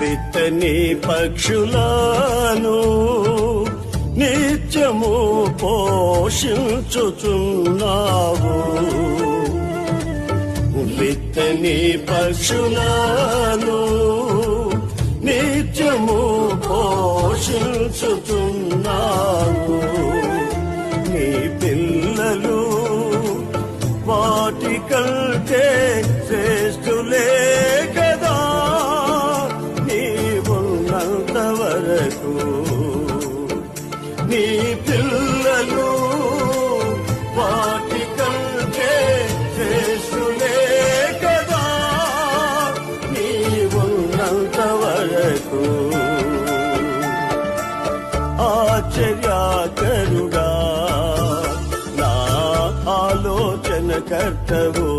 విత్తని పక్షులను నిత్యము పోషించుచున్నావు. విత్తని పక్షులను నిత్యము పోషించుచున్నావు. నీ పిల్లలు వాటి కంటే వరకు నీ పిల్లలు వాటి కంటే శ్రేష్ఠులే కదా. నీవున్నంత వరకు ఆశ్చర్యాకరుడా నా ఆలోచన కర్తవు